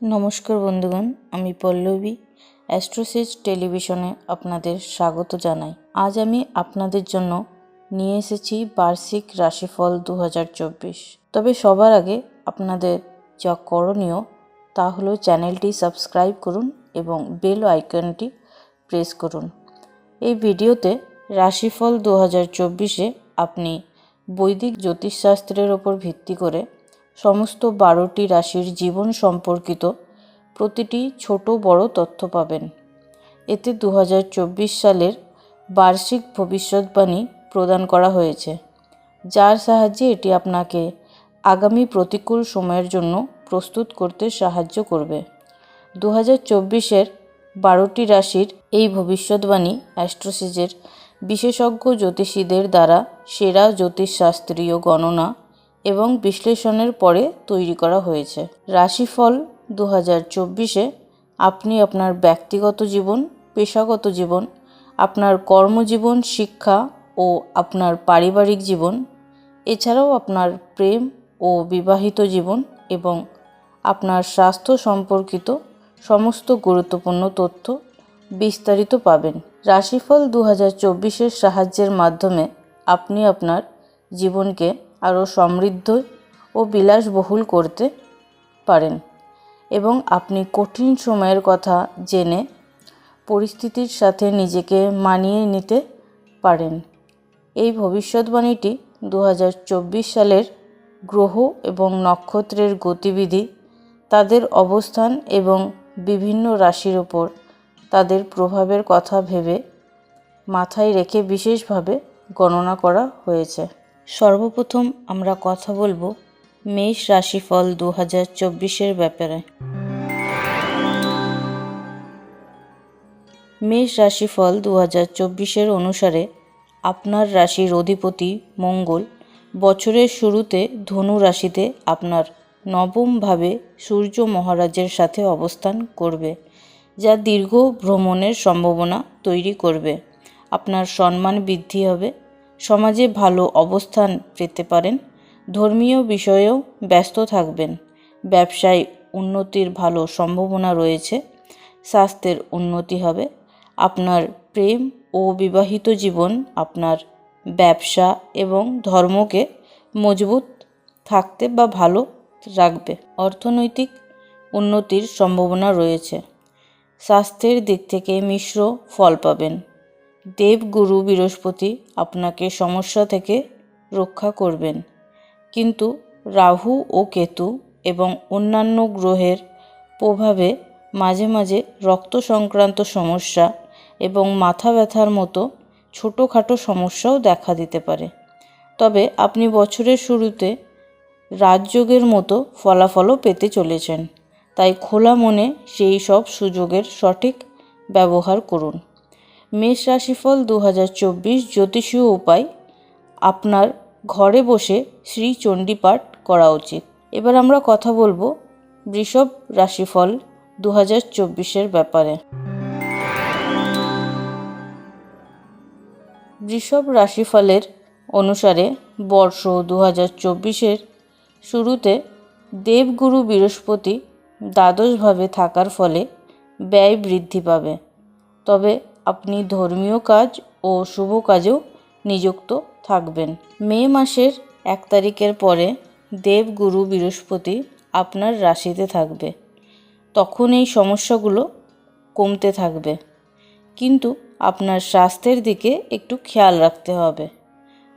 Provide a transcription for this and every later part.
নমস্কার বন্ধুগণ, আমি পল্লবী অ্যাস্ট্রোসেজ টেলিভিশনে আপনাদের স্বাগত জানাই। আজ আমি আপনাদের জন্য নিয়ে এসেছি বার্ষিক রাশিফল দু হাজার চব্বিশ। তবে সবার আগে আপনাদের যা করণীয় তা হলো চ্যানেলটি সাবস্ক্রাইব করুন এবং বেল আইকনটি প্রেস করুন। এই ভিডিওতে রাশিফল দু হাজার আপনি বৈদিক জ্যোতিষশাস্ত্রের ওপর ভিত্তি করে সমস্ত বারোটি রাশির জীবন সম্পর্কিত প্রতিটি ছোট বড় তথ্য পাবেন। এতে দু হাজার চব্বিশ সালের বার্ষিক ভবিষ্যৎবাণী প্রদান করা হয়েছে, যার সাহায্যে এটি আপনাকে আগামী প্রতিকূল সময়ের জন্য প্রস্তুত করতে সাহায্য করবে। দু হাজার চব্বিশের বারোটি রাশির এই ভবিষ্যৎবাণী অ্যাস্ট্রোসিজের বিশেষজ্ঞ জ্যোতিষীদের দ্বারা সেরা জ্যোতিষশাস্ত্রীয় গণনা এবং বিশ্লেষণের পরে তৈরি করা হয়েছে। রাশিফল দু হাজার চব্বিশে আপনি আপনার ব্যক্তিগত জীবন, পেশাগত জীবন, আপনার কর্মজীবন, শিক্ষা ও আপনার পারিবারিক জীবন, এছাড়াও আপনার প্রেম ও বিবাহিত জীবন এবং আপনার স্বাস্থ্য সম্পর্কিত সমস্ত গুরুত্বপূর্ণ তথ্য বিস্তারিত পাবেন। রাশিফল দু হাজার সাহায্যের মাধ্যমে আপনি আপনার জীবনকে আরও সমৃদ্ধ ও বিলাসবহুল করতে পারেন। এবং আপনি কঠিন সময়ের কথা জেনে পরিস্থিতির সাথে নিজেকে মানিয়ে নিতে পারেন। এই ভবিষ্যৎবাণীটি দু হাজার চব্বিশ সালের গ্রহ এবং নক্ষত্রের গতিবিধি, তাদের অবস্থান এবং বিভিন্ন রাশির ওপর তাদের প্রভাবের কথা ভেবে মাথায় রেখে বিশেষভাবে গণনা করা হয়েছে। সর্বপ্রথম আমরা কথা বলব মেষ রাশিফল দু হাজার চব্বিশের ব্যাপারে। মেষ রাশিফল দু হাজার চব্বিশের অনুসারে আপনার রাশির অধিপতি মঙ্গল বছরের শুরুতে ধনু রাশিতে আপনার নবমভাবে সূর্য মহারাজের সাথে অবস্থান করবে, যা দীর্ঘ ভ্রমণের সম্ভাবনা তৈরি করবে। আপনার সম্মান বৃদ্ধি হবে সমাজে ভালো অবস্থান পেতে পারেন। ধর্মীয় বিষয়েও ব্যস্ত থাকবেন। ব্যবসায় উন্নতির ভালো সম্ভাবনা রয়েছে। স্বাস্থ্যের উন্নতি হবে। আপনার প্রেম ও বিবাহিত জীবন, আপনার ব্যবসা এবং ধর্মকে মজবুত থাকতে বা ভালো রাখবে। অর্থনৈতিক উন্নতির সম্ভাবনা রয়েছে। স্বাস্থ্যের দিক থেকে মিশ্র ফল পাবেন। দেবগুরু বৃহস্পতি আপনাকে সমস্যা থেকে রক্ষা করবেন। কিন্তু রাহু ও কেতু এবং অন্যান্য গ্রহের প্রভাবে মাঝে মাঝে রক্ত সংক্রান্ত সমস্যা এবং মাথা ব্যথার মতো ছোটোখাটো সমস্যাও দেখা দিতে পারে। তবে আপনি বছরের শুরুতে রাজযোগের মতো ফলাফলও পেতে চলেছেন। তাই খোলা মনে সেই সব সুযোগের সঠিক ব্যবহার করুন। মেষ রাশিফল দু হাজার চব্বিশ জ্যোতিষীয় উপায়, আপনার ঘরে বসে শ্রী চণ্ডী পাঠ করা উচিত। এবার আমরা কথা বলব বৃষভ রাশিফল দু হাজার চব্বিশের ব্যাপারে। বৃষভ রাশিফলের অনুসারে বর্ষ দু হাজার চব্বিশের শুরুতে দেবগুরু বৃহস্পতি দ্বাদশভাবে থাকার ফলে ব্যয় বৃদ্ধি পাবে। তবে আপনি ধর্মীয় কাজ ও শুভ কাজেও নিযুক্ত থাকবেন। মে মাসের এক তারিখের পরে দেবগুরু বৃহস্পতি আপনার রাশিতে থাকবে। তখন এই সমস্যাগুলো কমতে থাকবে। কিন্তু আপনার স্বাস্থ্যের দিকে একটু খেয়াল রাখতে হবে।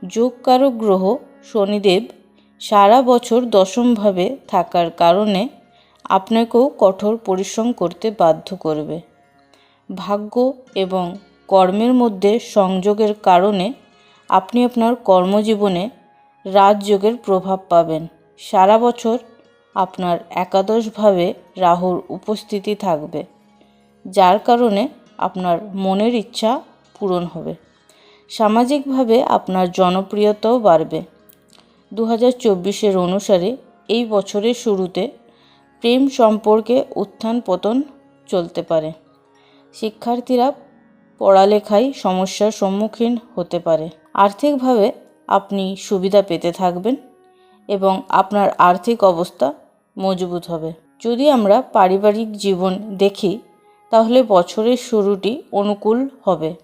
যোগকারক গ্রহ শনিদেব সারা বছর দশমভাবে থাকার কারণে আপনাকেও কঠোর পরিশ্রম করতে বাধ্য করবে। ভাগ্য এবং কর্মের মধ্যে সংযোগের কারণে আপনি আপনার কর্মজীবনে রাজযোগের প্রভাব পাবেন। সারা বছর আপনার একাদশভাবে রাহুর উপস্থিতি থাকবে, যার কারণে আপনার মনের ইচ্ছা পূরণ হবে। সামাজিকভাবে আপনার জনপ্রিয়তাও বাড়বে। দু হাজার চব্বিশের অনুসারে এই বছরের শুরুতে প্রেম সম্পর্কে উত্থান পতন চলতে পারে। শিক্ষার্থীরা পড়ালেখায় সমস্যার সম্মুখীন হতে পারে। আর্থিকভাবে আপনি সুবিধা পেতে থাকবেন এবং আপনার আর্থিক অবস্থা মজবুত হবে। যদি আমরা পারিবারিক জীবন দেখি, তাহলে বছরের শুরুটি অনুকূল হবে।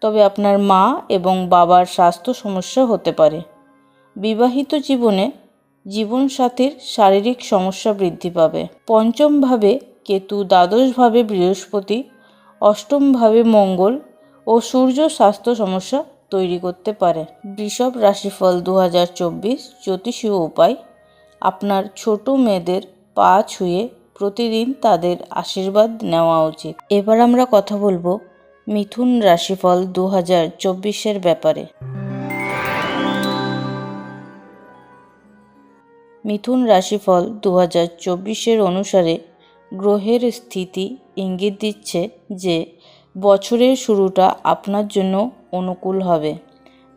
তবে আপনার মা এবং বাবার স্বাস্থ্য সমস্যা হতে পারে। বিবাহিত জীবনে জীবনসাথীর শারীরিক সমস্যা বৃদ্ধি পাবে। পঞ্চমভাবে কেতু দ্বাদশভাবে বৃহস্পতি অষ্টমভাবে মঙ্গল ও সূর্য স্বাস্থ্য সমস্যা তৈরি করতে পারে। বৃষভ রাশিফল দু হাজার চব্বিশ জ্যোতিষীয় উপায়, আপনার ছোট মেয়েদের পা ছুঁয়ে প্রতিদিন তাদের আশীর্বাদ নেওয়া উচিত। এবার আমরা কথা বলব মিথুন রাশিফল দু হাজার চব্বিশের ব্যাপারে। মিথুন রাশিফল দু হাজার চব্বিশের অনুসারে গ্রহের স্থিতি ইঙ্গিত দিচ্ছে যে বছরের শুরুটা আপনার জন্য অনুকূল হবে।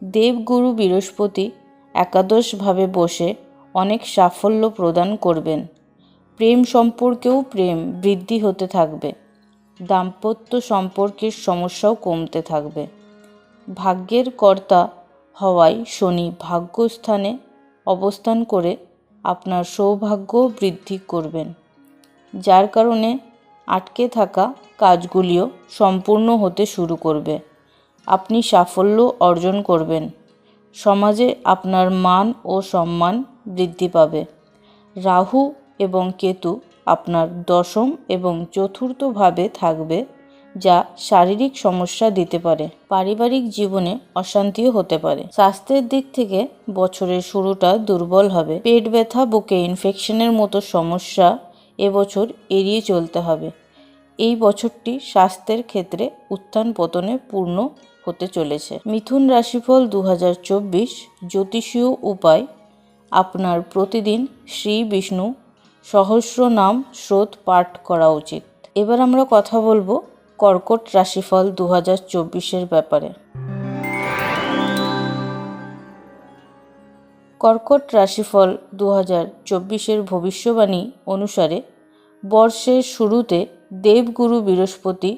দেবগুরু বৃহস্পতি একাদশভাবে বসে অনেক সাফল্য প্রদান করবেন। প্রেম সম্পর্কেও প্রেম বৃদ্ধি হতে থাকবে। দাম্পত্য সম্পর্কের সমস্যাও কমতে থাকবে। ভাগ্যের কর্তা হওয়ায় শনি ভাগ্যস্থানে অবস্থান করে আপনার সৌভাগ্য বৃদ্ধি করবেন। যার কারণে আটকে থাকা কাজগুলিও সম্পূর্ণ হতে শুরু করবে। আপনি সাফল্য অর্জন করবেন। সমাজে আপনার মান ও সম্মান বৃদ্ধি পাবে। রাহু এবং কেতু আপনার দশম এবং চতুর্থভাবে থাকবে, যা শারীরিক সমস্যা দিতে পারে। পারিবারিক জীবনে অশান্তিও হতে পারে। স্বাস্থ্যের দিক থেকে বছরের শুরুটা দুর্বল হবে। পেট ব্যথা, বুকে ইনফেকশনের মতো সমস্যা এবছর এড়িয়ে চলতে হবে। এই বছরটি স্বাস্থ্যের ক্ষেত্রে উত্থান পতনে পূর্ণ হতে চলেছে। মিথুন রাশিফল দু হাজার চব্বিশ জ্যোতিষীয় উপায়, আপনার প্রতিদিন শ্রী বিষ্ণু সহস্র নাম স্রোত পাঠ করা উচিত। এবার আমরা কথা বলব কর্কট রাশিফল দু হাজার ব্যাপারে। কর্কট রাশিফল দু হাজার চব্বিশের ভবিষ্যবাণী অনুসারে বর্ষের শুরুতে দেবগুরু বৃহস্পতি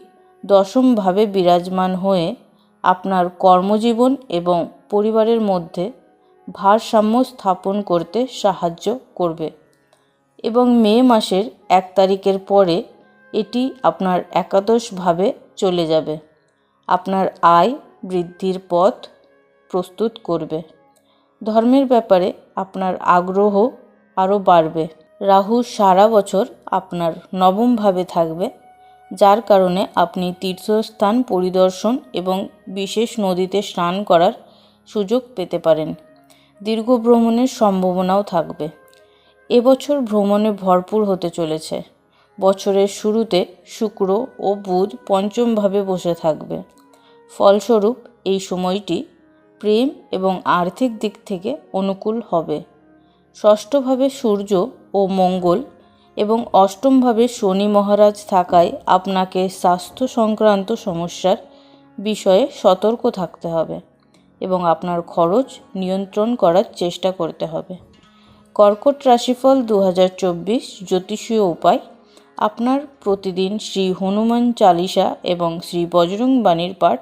দশমভাবে বিরাজমান হয়ে আপনার কর্মজীবন এবং পরিবারের মধ্যে ভারসাম্য স্থাপন করতে সাহায্য করবে এবং মে মাসের এক তারিখের পরে এটি আপনার একাদশভাবে চলে যাবে। আপনার আয় বৃদ্ধির পথ প্রস্তুত করবে। ধর্মের ব্যাপারে আপনার আগ্রহ আরও বাড়বে। রাহু সারা বছর আপনার নবমভাবে থাকবে, যার কারণে আপনি তীর্থস্থান পরিদর্শন এবং বিশেষ নদীতে স্নান করার সুযোগ পেতে পারেন। দীর্ঘ ভ্রমণের সম্ভাবনাও থাকবে। এবছর ভ্রমণে ভরপুর হতে চলেছে। বছরের শুরুতে শুক্র ও বুধ পঞ্চমভাবে বসে থাকবে। ফলস্বরূপ এই সময়টি প্রেম এবং আর্থিক দিক থেকে অনুকূল হবে। ষষ্ঠভাবে সূর্য ও মঙ্গল এবং অষ্টমভাবে শনি মহারাজ থাকায় আপনাকে স্বাস্থ্য সংক্রান্ত সমস্যার বিষয়ে সতর্ক থাকতে হবে এবং আপনার খরচ নিয়ন্ত্রণ করার চেষ্টা করতে হবে। কর্কট রাশিফল দু হাজার চব্বিশ জ্যোতিষীয় উপায়, আপনার প্রতিদিন শ্রী হনুমান চালিসা এবং শ্রী বজরং বাণীর পাঠ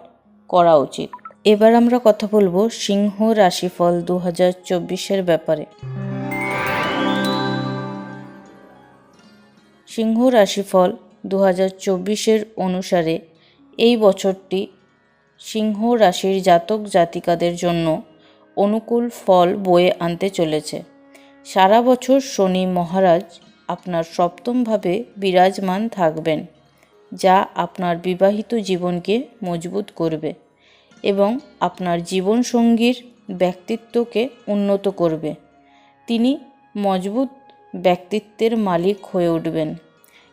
করা উচিত। এবার আমরা কথা বলব সিংহ রাশিফল দু হাজার চব্বিশের ব্যাপারে। সিংহ রাশিফল দু হাজার চব্বিশের অনুসারে এই বছরটি সিংহ রাশির জাতক জাতিকাদের জন্য অনুকূল ফল বয়ে আনতে চলেছে। সারা বছর শনি মহারাজ আপনার সপ্তমভাবে বিরাজমান থাকবেন, যা আপনার বিবাহিত জীবনকে মজবুত করবে। এবং আপনার জীবনসঙ্গীর ব্যক্তিত্বকে উন্নত করবে। তিনি মজবুত ব্যক্তিত্বের মালিক হয়ে উঠবেন।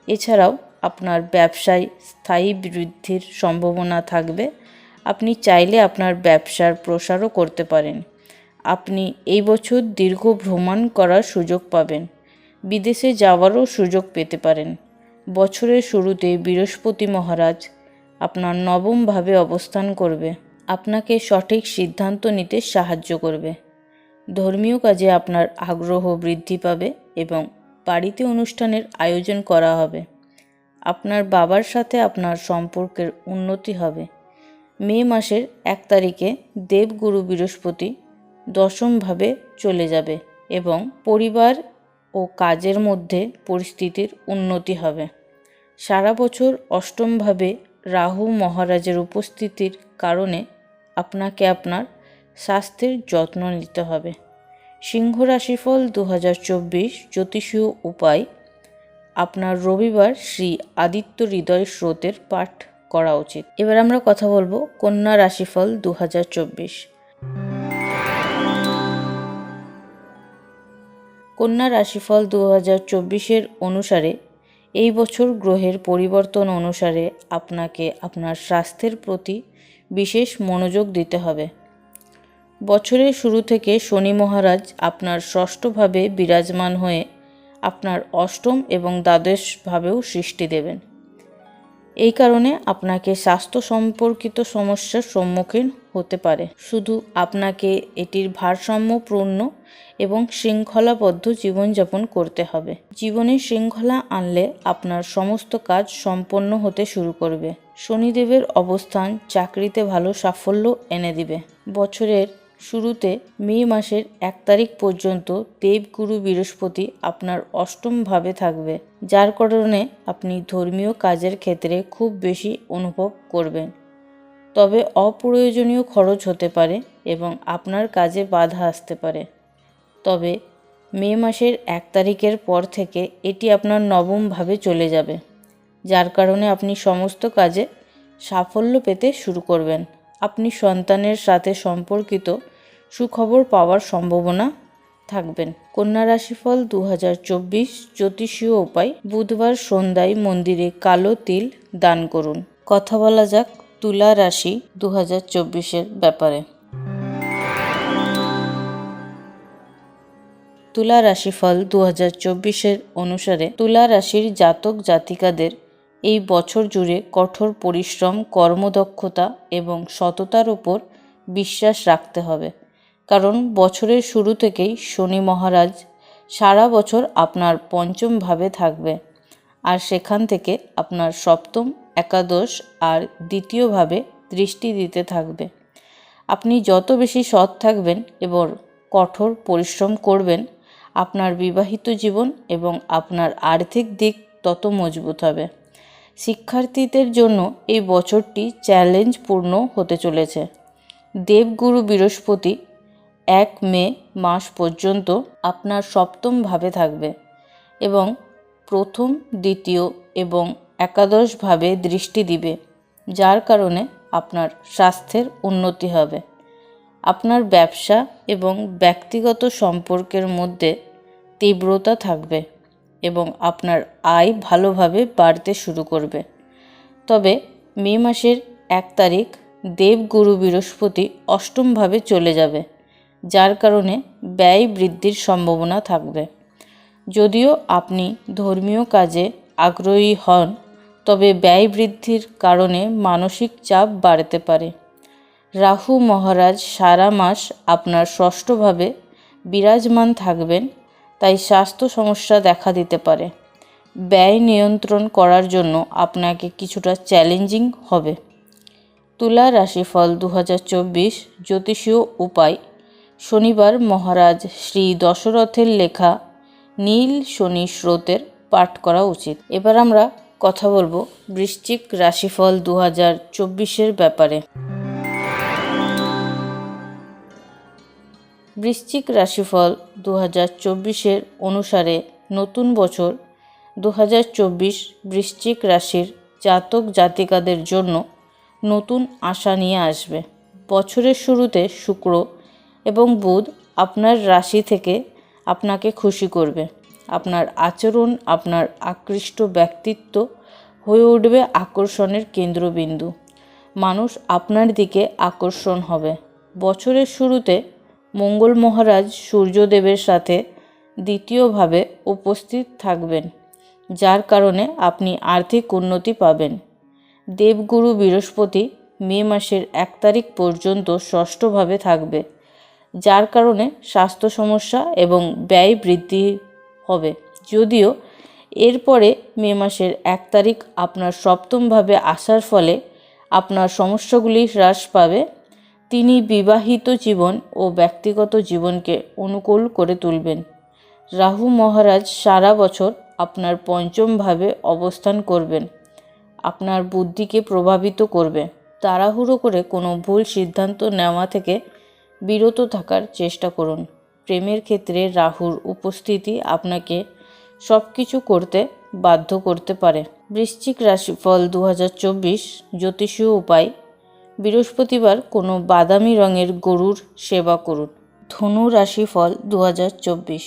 এছাড়াও আপনার ব্যবসায় স্থায়ী বৃদ্ধির সম্ভাবনা থাকবে। আপনি চাইলে আপনার ব্যবসার প্রসারও করতে পারেন। আপনি এই বছর দীর্ঘ ভ্রমণ করার সুযোগ পাবেন। বিদেশে যাওয়ারও সুযোগ পেতে পারেন। বছরের শুরুতে বৃহস্পতি মহারাজ আপনার নবমভাবে অবস্থান করবে। আপনাকে সঠিক সিদ্ধান্ত নিতে সাহায্য করবে। ধর্মীয় কাজে আপনার আগ্রহ বৃদ্ধি পাবে এবং বাড়িতে অনুষ্ঠানের আয়োজন করা হবে। আপনার বাবার সাথে আপনার সম্পর্কের উন্নতি হবে। মে মাসের এক তারিখে দেবগুরু বৃহস্পতি দশমভাবে চলে যাবে এবং পরিবার ও কাজের মধ্যে পরিস্থিতির উন্নতি হবে। সারা বছর অষ্টমভাবে রাহু মহারাজের উপস্থিতির কারণে আপনাকে আপনার স্বাস্থ্যের যত্ন নিতে হবে। সিংহ রাশিফল দু হাজার চব্বিশ জ্যোতিষীয় উপায়, আপনার রবিবার শ্রী আদিত্য হৃদয় স্রোতের পাঠ করা উচিত। এবার আমরা কথা বলব কন্যা রাশিফল দু হাজার চব্বিশ। কন্যা রাশিফল দু হাজার চব্বিশের অনুসারে এই বছর গ্রহের পরিবর্তন অনুসারে আপনাকে আপনার স্বাস্থ্যের প্রতি বিশেষ মনোযোগ দিতে হবে। বছরের শুরু থেকে শনি মহারাজ আপনার ষষ্ঠভাবে বিরাজমান হয়ে আপনার অষ্টম এবং দ্বাদশভাবেও সৃষ্টি দেবেন। এই কারণে আপনাকে স্বাস্থ্য সম্পর্কিত সমস্যার সম্মুখীন হতে পারে। শুধু আপনাকে এটির ভারসাম্যপূর্ণ এবং শৃঙ্খলাবদ্ধ জীবনযাপন করতে হবে। জীবনে শৃঙ্খলা আনলে আপনার সমস্ত কাজ সম্পন্ন হতে শুরু করবে। শনিদেবের অবস্থান চাকরিতে ভালো সাফল্য এনে দিবে। বছরের শুরুতে মে মাসের এক তারিখ পর্যন্ত দেবগুরু বৃহস্পতি আপনার অষ্টম ভাবে থাকবে, যার কারণে আপনি ধর্মীয় কাজের ক্ষেত্রে খুব বেশি অনুভব করবেন। তবে অপ্রয়োজনীয় খরচ হতে পারে এবং আপনার কাজে বাধা আসতে পারে। তবে মে মাসের এক তারিখের পর থেকে এটি আপনার নবমভাবে চলে যাবে, যার কারণে আপনি সমস্ত কাজে সাফল্য পেতে শুরু করবেন। আপনি সন্তানের সাথে সম্পর্কিত সুখবর পাওয়ার সম্ভাবনা থাকবেন। কন্যা রাশিফল দু হাজার চব্বিশ জ্যোতিষীয় উপায় বুধবার সন্ধ্যায় মন্দিরে কালো তিল দান করুন। কথা বলা যাক তুলা রাশি দু হাজার চব্বিশের ব্যাপারে। তুলা রাশিফল দু হাজার চব্বিশের অনুসারে তুলা রাশির জাতক জাতিকাদের এই বছর জুড়ে কঠোর পরিশ্রম, কর্মদক্ষতা এবং সততার উপর বিশ্বাস রাখতে হবে। কারণ বছরের শুরু থেকেই শনি মহারাজ সারা বছর আপনার পঞ্চম ভাবে থাকবে। আর সেখান থেকে আপনার সপ্তম একাদশ আর দ্বিতীয়ভাবে দৃষ্টি দিতে থাকবে। আপনি যত বেশি সৎ থাকবেন এবং কঠোর পরিশ্রম করবেন, আপনার বিবাহিত জীবন এবং আপনার আর্থিক দিক তত মজবুত হবে। শিক্ষার্থীদের জন্য এই বছরটি চ্যালেঞ্জপূর্ণ হতে চলেছে। দেবগুরু বৃহস্পতি এক মে মাস পর্যন্ত আপনার সপ্তম ভাবে থাকবে এবং প্রথম, দ্বিতীয় এবং একাদশ ভাবে দৃষ্টি দিবে, যার কারণে আপনার স্বাস্থ্যের উন্নতি হবে। আপনার ব্যবসা এবং ব্যক্তিগত সম্পর্কের মধ্যে তীব্রতা থাকবে এবং আপনার আয় ভালোভাবে বাড়তে শুরু করবে। তবে মে মাসের এক তারিখ দেবগুরু বৃহস্পতি অষ্টমভাবে চলে যাবে, যার কারণে ব্যয় বৃদ্ধির সম্ভাবনা থাকবে। যদিও আপনি ধর্মীয় কাজে আগ্রহী হন তবে ব্যয় বৃদ্ধির কারণে মানসিক চাপ বাড়তে পারে। রাহু মহারাজ সারা মাস আপনার ষষ্ঠভাবে বিরাজমান থাকবেন, তাই স্বাস্থ্য সমস্যা দেখা দিতে পারে। ব্যয় নিয়ন্ত্রণ করার জন্য আপনাকে কিছুটা চ্যালেঞ্জিং হবে। তুলা রাশিফল দু হাজার চব্বিশ জ্যোতিষীয় উপায়। শনিবার মহারাজ শ্রী দশরথের লেখা নীল শনি স্রোতের পাঠ করা উচিত। এবার আমরা কথা বলব বৃশ্চিক রাশিফল দু হাজার চব্বিশের ব্যাপারে। বৃশ্চিক রাশিফল দু হাজার চব্বিশের অনুসারে নতুন বছর দু হাজার চব্বিশ বৃশ্চিক রাশির জাতক জাতিকাদের জন্য নতুন আশা নিয়ে আসবে। বছরের শুরুতে শুক্র এবং বুধ আপনার রাশি থেকে আপনাকে খুশি করবে। আপনার আচরণ, আপনার আকৃষ্ট ব্যক্তিত্ব হয়ে উঠবে আকর্ষণের কেন্দ্রবিন্দু। মানুষ আপনার দিকে আকর্ষণ হবে। বছরের শুরুতে মঙ্গল মহারাজ সূর্যদেবের সাথে দ্বিতীয়ভাবে উপস্থিত থাকবেন, যার কারণে আপনি আর্থিক উন্নতি পাবেন। দেবগুরু বৃহস্পতি মে মাসের এক তারিখ পর্যন্ত ষষ্ঠভাবে থাকবে, যার কারণে স্বাস্থ্য সমস্যা এবং ব্যয় বৃদ্ধি হবে। যদিও এরপরে মে মাসের এক তারিখ আপনার সপ্তমভাবে আসার ফলে আপনার সমস্যাগুলি হ্রাস পাবে। তিনি বিবাহিত জীবন ও ব্যক্তিগত জীবনকে অনুকূল করে তুলবেন। রাহু মহারাজ সারা বছর আপনার পঞ্চমভাবে অবস্থান করবেন। আপনার বুদ্ধিকে প্রভাবিত করবে। তাড়াহুড়ো করে কোনো ভুল সিদ্ধান্ত নেওয়া থেকে বিরত থাকার চেষ্টা করুন। প্রেমের ক্ষেত্রে রাহুর উপস্থিতি আপনাকে সব কিছু করতে বাধ্য করতে পারে। বৃশ্চিক রাশিফল দু হাজার চব্বিশ জ্যোতিষীয় উপায়। বৃহস্পতিবার কোনো বাদামি রঙের গরুর সেবা করুন। ধনু রাশিফল দু হাজার চব্বিশ।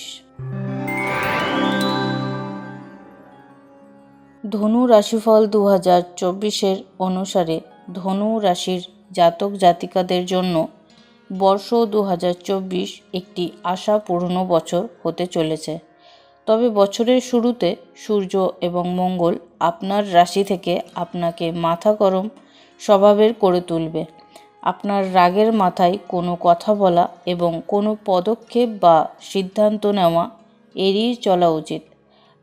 ধনু রাশিফল দু হাজার চব্বিশের অনুসারে ধনু রাশির জাতক জাতিকাদের জন্য বর্ষ দু হাজার চব্বিশ একটি আশাপূর্ণ বছর হতে চলেছে। তবে বছরের শুরুতে সূর্য এবং মঙ্গল আপনার রাশি থেকে আপনাকে মাথা গরম স্বভাবের করে তুলবে। আপনার রাগের মাথায় কোনো কথা বলা এবং কোনো পদক্ষেপ বা সিদ্ধান্ত নেওয়া এড়িয়ে চলা উচিত।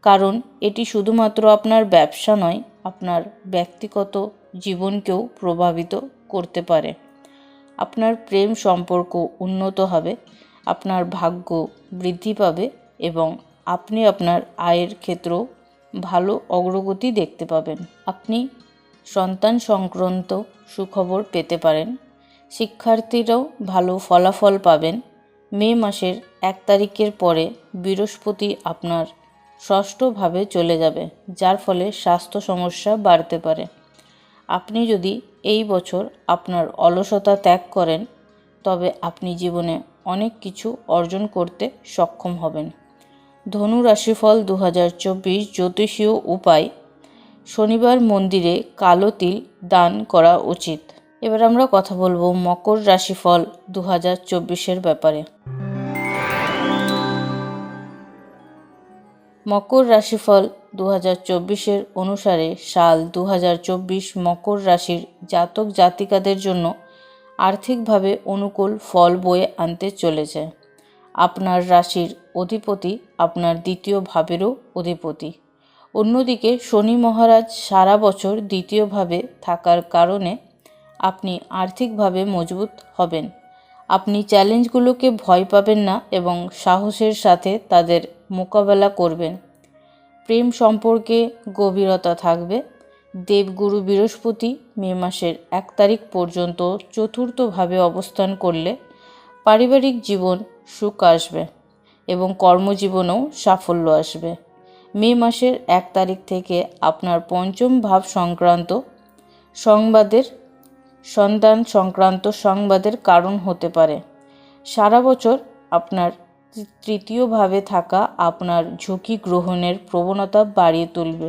কারণ এটি শুধুমাত্র আপনার ব্যবসা নয়, আপনার ব্যক্তিগত জীবনকেও প্রভাবিত করতে পারে। আপনার প্রেম সম্পর্ক উন্নত হবে, আপনার ভাগ্য বৃদ্ধি পাবে এবং আপনি আপনার আয়ের ক্ষেত্রেও ভালো অগ্রগতি দেখতে পাবেন। আপনি সন্তান সংক্রান্ত সুখবর পেতে পারেন, শিক্ষার্থীরাও ভালো ফলাফল পাবেন। মে মাসের এক তারিখের পরে বৃহস্পতি আপনার ষষ্ঠভাবে চলে যাবে, যার ফলে স্বাস্থ্য সমস্যা বাড়তে পারে। আপনি যদি এই বছর আপনার অলসতা ত্যাগ করেন, তবে আপনি জীবনে অনেক কিছু অর্জন করতে সক্ষম হবেন। ধনু রাশিফল দু হাজার চব্বিশ জ্যোতিষীয় উপায়, শনিবার মন্দিরে কালো তিল দান করা উচিত। এবার আমরা কথা বলব মকর রাশিফল দু হাজার চব্বিশের ব্যাপারে। মকর রাশিফল দু হাজার চব্বিশের অনুসারে সাল দু হাজার চব্বিশ মকর রাশির জাতক জাতিকাদের জন্য আর্থিকভাবে অনুকূল ফল বয়ে আনতে চলেছে। আপনার রাশির অধিপতি আপনার দ্বিতীয় ভাবেরও অধিপতি। অন্যদিকে শনি মহারাজ সারা বছর দ্বিতীয়ভাবে থাকার কারণে আপনি আর্থিকভাবে মজবুত হবেন। আপনি চ্যালেঞ্জগুলোকে ভয় পাবেন না এবং সাহসের সাথে তাদের মোকাবেলা করবেন। প্রেম সম্পর্কে গভীরতা থাকবে। দেবগুরু বৃহস্পতি মে মাসের এক তারিখ পর্যন্ত চতুর্থভাবে অবস্থান করলে পারিবারিক জীবন সুখ আসবে এবং কর্মজীবনেও সাফল্য আসবে। মে মাসের এক তারিখ থেকে আপনার পঞ্চম ভাব সংক্রান্ত সংবাদের সন্তান সংক্রান্ত সংবাদের কারণ হতে পারে। সারা বছর আপনার তৃতীয়ভাবে থাকা আপনার ঝুঁকি গ্রহণের প্রবণতা বাড়িয়ে তুলবে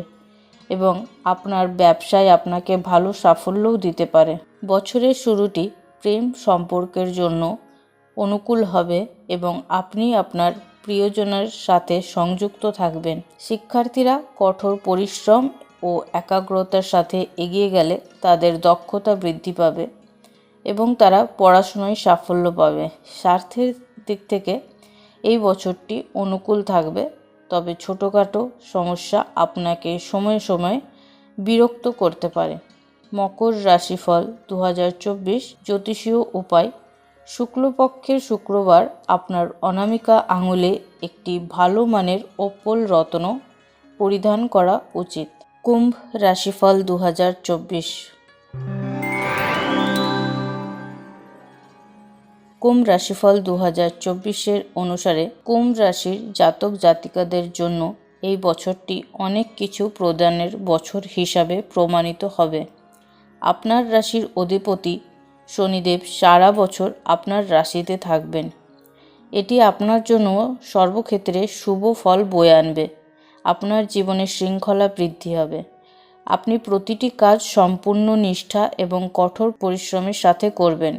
এবং আপনার ব্যবসায় আপনাকে ভালো সাফল্যও দিতে পারে। বছরের শুরুটি প্রেম সম্পর্কের জন্য অনুকূল হবে এবং আপনি আপনার প্রিয়জনের সাথে সংযুক্ত থাকবেন। শিক্ষার্থীরা কঠোর পরিশ্রম ও একাগ্রতার সাথে এগিয়ে গেলে তাদের দক্ষতা বৃদ্ধি পাবে এবং তারা পড়াশোনায় সাফল্য পাবে। স্বার্থের দিক থেকে এই বছরটি অনুকূল থাকবে, তবে ছোটোখাটো সমস্যা আপনাকে সময়ে সময়ে বিরক্ত করতে পারে। মকর রাশিফল দু হাজার চব্বিশ জ্যোতিষীয় উপায়। শুক্লপক্ষের শুক্রবার আপনার অনামিকা আঙুলে একটি ভালো মানের ওপল রত্ন পরিধান করা উচিত। কুম্ভ রাশিফল দু হাজার চব্বিশ। কুম্ভ রাশিফল দু হাজার চব্বিশের অনুসারে কুম্ভ রাশির জাতক জাতিকাদের জন্য এই বছরটি অনেক কিছু প্রদানের বছর হিসাবে প্রমাণিত হবে। আপনার রাশির অধিপতি শনিদেব সারা বছর আপনার রাশিতে থাকবেন। এটি আপনার জন্য সর্বক্ষেত্রে শুভ ফল বয়ে আনবে। আপনার জীবনে শৃঙ্খলা বৃদ্ধি হবে। আপনি প্রতিটি কাজ সম্পূর্ণ নিষ্ঠা এবং কঠোর পরিশ্রমের সাথে করবেন।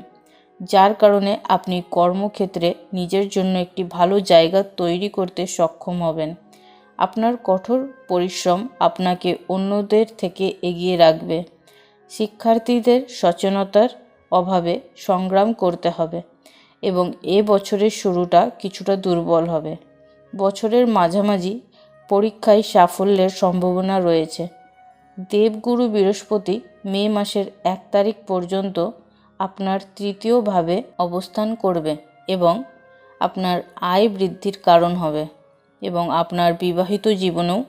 যার কারণে আপনি কর্মক্ষেত্রে নিজের জন্য একটি ভালো জায়গা তৈরি করতে সক্ষম হবেন। আপনার কঠোর পরিশ্রম আপনাকে অন্যদের থেকে এগিয়ে রাখবে। শিক্ষার্থীদের সচেতনতার অভাবে সংগ্রাম করতে হবে এবং এ বছরের শুরুটা কিছুটা দুর্বল হবে। বছরের মাঝামাঝি পরীক্ষায় সাফল্যের সম্ভাবনা রয়েছে। দেবগুরু বৃহস্পতি মে মাসের এক তারিখ পর্যন্ত আপনার তৃতীয়ভাবে অবস্থান করবে এবং আপনার আয় বৃদ্ধির কারণ হবে এবং আপনার বিবাহিত জীবনেও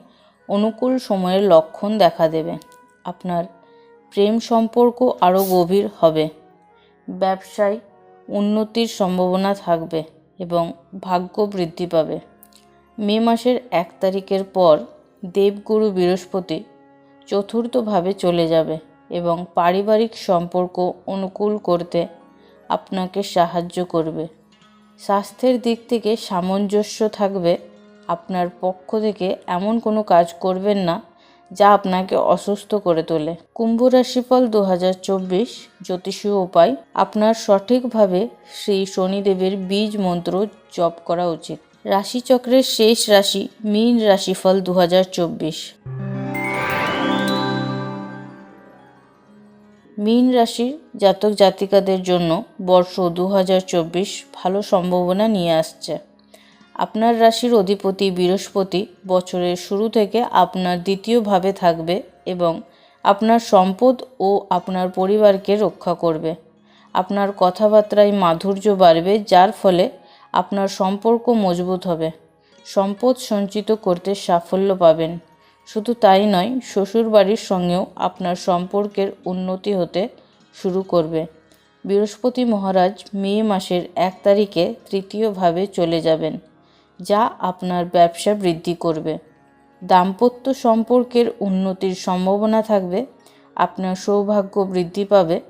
অনুকূল সময়ের লক্ষণ দেখা দেবে। আপনার প্রেম সম্পর্ক আরও গভীর হবে। ব্যবসায় উন্নতির সম্ভাবনা থাকবে এবং ভাগ্য বৃদ্ধি পাবে। মে মাসের এক তারিখের পর দেবগুরু বৃহস্পতি চতুর্থভাবে চলে যাবে। এবং পারিবারিক সম্পর্ক অনুকূল করতে আপনাকে সাহায্য করবে। স্বাস্থ্যের দিক থেকে সামঞ্জস্য থাকবে। আপনার পক্ষ থেকে এমন কোনো কাজ করবেন না যা আপনাকে অসুস্থ করে তোলে। কুম্ভ রাশিফল দু হাজার চব্বিশ জ্যোতিষীয় উপায়। আপনার সঠিকভাবে শ্রী শনিদেবের বীজ মন্ত্র জপ করা উচিত। রাশিচক্রের শেষ রাশি মীন রাশিফল দু হাজার চব্বিশ। মীন রাশির জাতক জাতিকাদের জন্য বর্ষ দু হাজার চব্বিশ ভালো সম্ভাবনা নিয়ে আসছে। আপনার রাশির অধিপতি বৃহস্পতি বছরের শুরু থেকে আপনার দ্বিতীয়ভাবে থাকবে এবং আপনার সম্পদ ও আপনার পরিবারকে রক্ষা করবে। আপনার কথাবার্তায় মাধুর্য বাড়বে, যার ফলে আপনার সম্পর্ক মজবুত হবে। সম্পদ সঞ্চিত করতে সাফল্য পাবেন। শুধু তাই নয়, শ্বশুরবাড়ির সঙ্গেও আপনার সম্পর্কের উন্নতি হতে শুরু করবে। বৃহস্পতি মহারাজ মে মাসের এক তারিখে তৃতীয়ভাবে চলে যাবেন, যা আপনার ব্যবসা বৃদ্ধি করবে। দাম্পত্য সম্পর্কের উন্নতির সম্ভাবনা থাকবে, আপনার সৌভাগ্য বৃদ্ধি পাবে,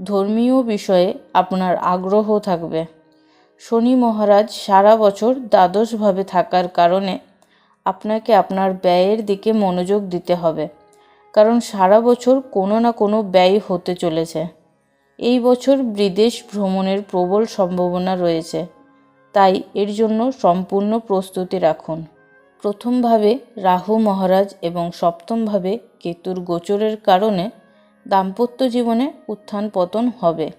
ধর্মীয় বিষয়ে আপনার আগ্রহ থাকবে। শনি মহারাজ সারা বছর দ্বাদশভাবে থাকার কারণে আপনাকে আপনার ব্যয়ের দিকে মনোযোগ দিতে হবে। কারণ সারা বছর কোনো না কোনো ব্যয় হতে চলেছে। এই বছর বিদেশ ভ্রমণের প্রবল সম্ভাবনা রয়েছে। তাই এর জন্য সম্পূর্ণ প্রস্তুতি রাখুন। প্রথমভাবে রাহু মহারাজ এবং সপ্তমভাবে কেতুর গোচরের কারণে দাম্পত্য জীবনে উত্থান পতন হবে।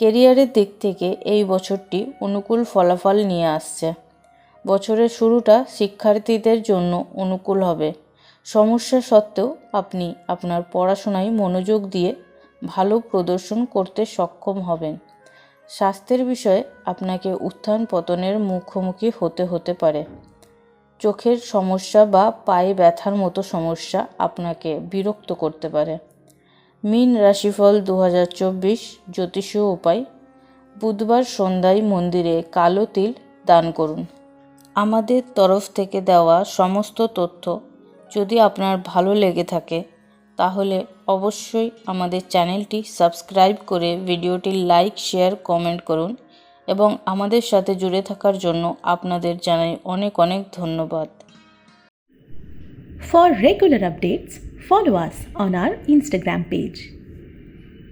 কেরিয়ারের দিক থেকে এই বছরটি অনুকূল ফলাফল নিয়ে আসছে। বছরের শুরুটা শিক্ষার্থীদের জন্য অনুকূল হবে। সমস্যা সত্ত্বেও আপনি আপনার পড়াশোনায় মনোযোগ দিয়ে ভালো প্রদর্শন করতে সক্ষম হবেন। স্বাস্থ্যের বিষয়ে আপনাকে উত্থান পতনের মুখোমুখি হতে হতে পারে। চোখের সমস্যা বা পায়ে ব্যথার মতো সমস্যা আপনাকে বিরক্ত করতে পারে। মিন রাশিফল দু হাজার চব্বিশ উপায়। বুধবার সন্ধ্যায় মন্দিরে কালো তিল দান করুন। আমাদের তরফ থেকে দেওয়া সমস্ত তথ্য যদি আপনার ভালো লেগে থাকে, তাহলে অবশ্যই আমাদের চ্যানেলটি সাবস্ক্রাইব করে ভিডিওটি লাইক, শেয়ার, কমেন্ট করুন এবং আমাদের সাথে জুড়ে থাকার জন্য আপনাদের জানাই অনেক অনেক ধন্যবাদ for regular updates follow us on our Instagram page.